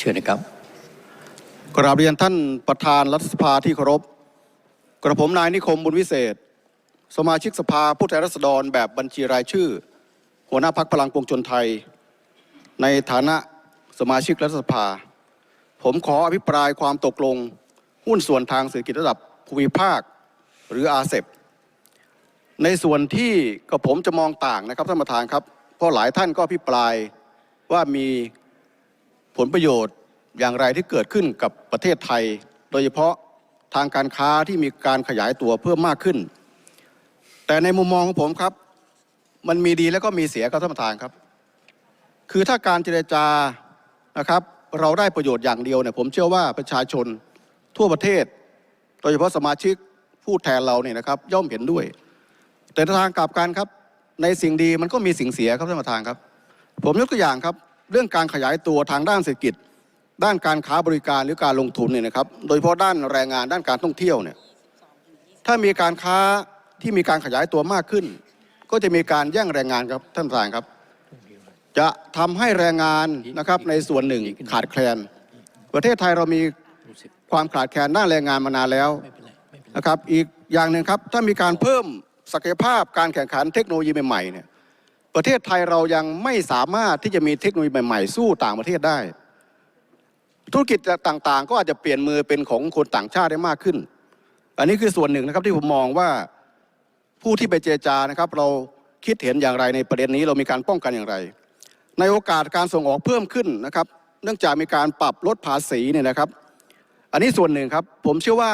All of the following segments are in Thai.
เชิญนะครับกราบเรียนท่านประธานรัฐสภาที่เคารพ กระผมนายนิคมบุญวิเศษ สมาชิกสภาผู้แทนราษฎรแบบบัญชีรายชื่อ หัวหน้าพักพลังปวงชนไทย ในฐานะสมาชิกรัฐสภา ผมขออภิปรายความตกลง หุ้นส่วนทางเศรษฐกิจระดับภูมิภาค หรืออาเซบในส่วนที่กับผมจะมองต่างนะครับท่านประธานครับเพราะหลายท่านก็อภิปรายว่ามีผลประโยชน์ อย่างไรที่เกิดขึ้นกับประเทศไทย โดยเฉพาะทางการค้าที่มีการขยายตัวเพิ่มมากขึ้น แต่ในมุมมองของผมครับ มันมีดีแล้วก็มีเสียครับท่านประธานครับ คือถ้าการเจรจานะครับ เราได้ประโยชน์อย่างเดียวเนี่ยผมเชื่อว่าประชาชนทั่วประเทศ โดยเฉพาะสมาชิกผู้แทนเราเนี่ยนะครับ ย่อมเห็นด้วย แต่ทางกลับกันครับ ในสิ่งดีมันก็มีสิ่งเสียครับท่านประธานครับ ผมยกตัวอย่างครับ เรื่องการขยายตัวทางด้านเศรษฐกิจ ด้านการค้าบริการหรือการลงทุนเนี่ยนะครับ โดยเฉพาะด้านแรงงานด้านการท่องเที่ยวเนี่ยถ้ามีการค้าที่มีการขยายตัวมากขึ้น ก็จะมีการแย่งแรงงานครับท่านประธานครับ จะทำให้แรงงานนะครับในส่วนหนึ่งขาดแคลน ประเทศไทยเรามีความขาดแคลนด้านแรงงานมานานแล้วนะครับ อีกอย่างหนึ่งครับถ้ามีการเพิ่มศักยภาพการแข่งขันเทคโนโลยีใหม่ๆเนี่ยประเทศไทยเรายังไม่สามารถที่จะมีเทคโนโลยีใหม่ ๆ สู้ต่างประเทศได้ ธุรกิจต่างๆ ก็อาจจะเปลี่ยนมือเป็นของคนต่างชาติได้มากขึ้น อันนี้คือส่วนหนึ่งนะครับที่ผมมองว่าผู้ที่ไปเจรจานะครับ เราคิดเห็นอย่างไรในประเด็นนี้เรามีการป้องกันอย่างไร ในโอกาสการส่งออกเพิ่มขึ้นนะครับ เนื่องจากมีการปรับลดภาษีเนี่ยนะครับ อันนี้ส่วนหนึ่งครับ ผมเชื่อว่า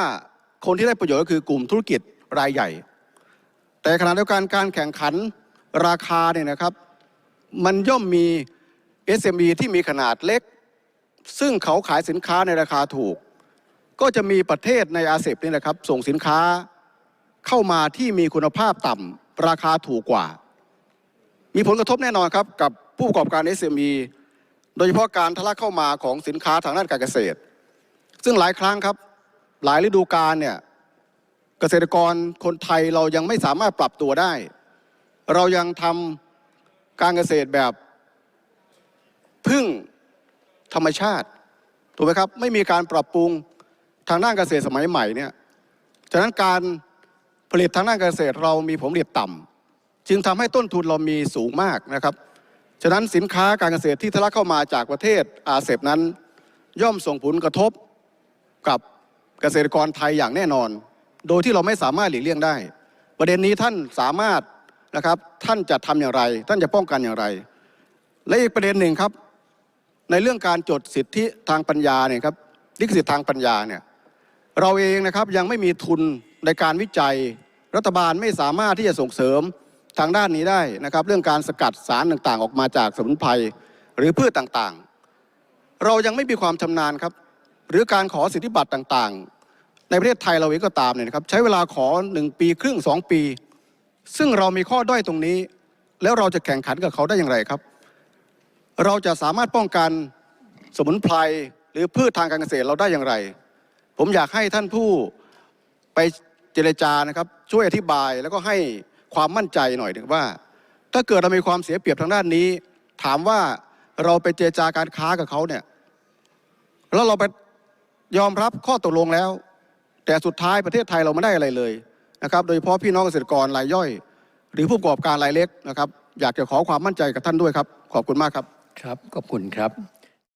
คนที่ได้ประโยชน์ก็คือกลุ่มธุรกิจรายใหญ่ แต่ขณะเดียวกันการแข่งขันราคาเนี่ยนะครับ มันย่อมมี SME ที่มีขนาดเล็ก ซึ่งเขาขายสินค้าในราคาถูก ก็จะมีประเทศในอาเซียนนี่นะครับ ส่งสินค้าเข้ามาที่มีคุณภาพต่ำราคาถูกกว่า มีผลกระทบแน่นอนครับกับผู้ประกอบการ SME โดยเฉพาะการทะลักเข้ามาของสินค้าทางด้านการเกษตร ซึ่งหลายครั้งครับหลายฤดูกาลเนี่ยเกษตรกรคนไทยเรายังไม่สามารถปรับตัวได้ เรายังทำการเกษตรแบบพึ่ง ธรรมชาติถูกไหมครับไม่มีการปรับปรุงทางด้านเกษตรสมัยใหม่เนี่ยฉะนั้นการผลิตทางด้านเกษตรเรามีผลผลิตต่ำจึงทำให้ต้นทุนเรามีสูงมากนะครับฉะนั้นสินค้าการเกษตรที่ทะลักเข้ามาจากประเทศอาเซียนนั้น ย่อมส่งผลกระทบกับเกษตรกรไทยอย่างแน่นอน โดยที่เราไม่สามารถหลีกเลี่ยงได้ ประเด็นนี้ท่านสามารถนะครับท่านจะทำอย่างไร ท่านจะป้องกันอย่างไร และอีกประเด็นหนึ่งครับ ในเรื่องการจดสิทธิทางปัญญาเนี่ยครับลิขสิทธิ์ทางปัญญาเนี่ยเราเองนะครับยังไม่มีทุนในการวิจัย รัฐบาลไม่สามารถที่จะส่งเสริมทางด้านนี้ได้นะครับ เรื่องการสกัดสารต่างๆ ออกมาจากสมุนไพรหรือพืชต่างๆ เรายังไม่มีความชำนาญครับ หรือการขอสิทธิบัตรต่างๆ ในประเทศไทยเราเองก็ตามเนี่ยนะครับ ใช้เวลาขอหนึ่งปีครึ่งสองปี ซึ่งเรามีข้อด้อยตรงนี้ แล้วเราจะแข่งขันกับเขาได้อย่างไรครับ เราจะสามารถป้องกันสมุนไพรหรือพืชทางการเกษตรเราได้อย่างไร ผมอยากให้ท่านผู้ไปเจรจานะครับ ช่วยอธิบายแล้วก็ให้ความมั่นใจหน่อยหนึ่งว่า ถ้าเกิดเรามีความเสียเปรียบทางด้านนี้ ถามว่าเราไปเจรจาการค้ากับเขาเนี่ยแล้วเราไปยอมรับข้อตกลงแล้ว แต่สุดท้ายประเทศไทยเราไม่ได้อะไรเลยนะครับ โดยเฉพาะพี่น้องเกษตรกรรายย่อย หรือผู้ประกอบการรายเล็กนะครับ อยากจะขอความมั่นใจกับท่านด้วยครับ ขอบคุณมากครับ ครับขอบคุณครับ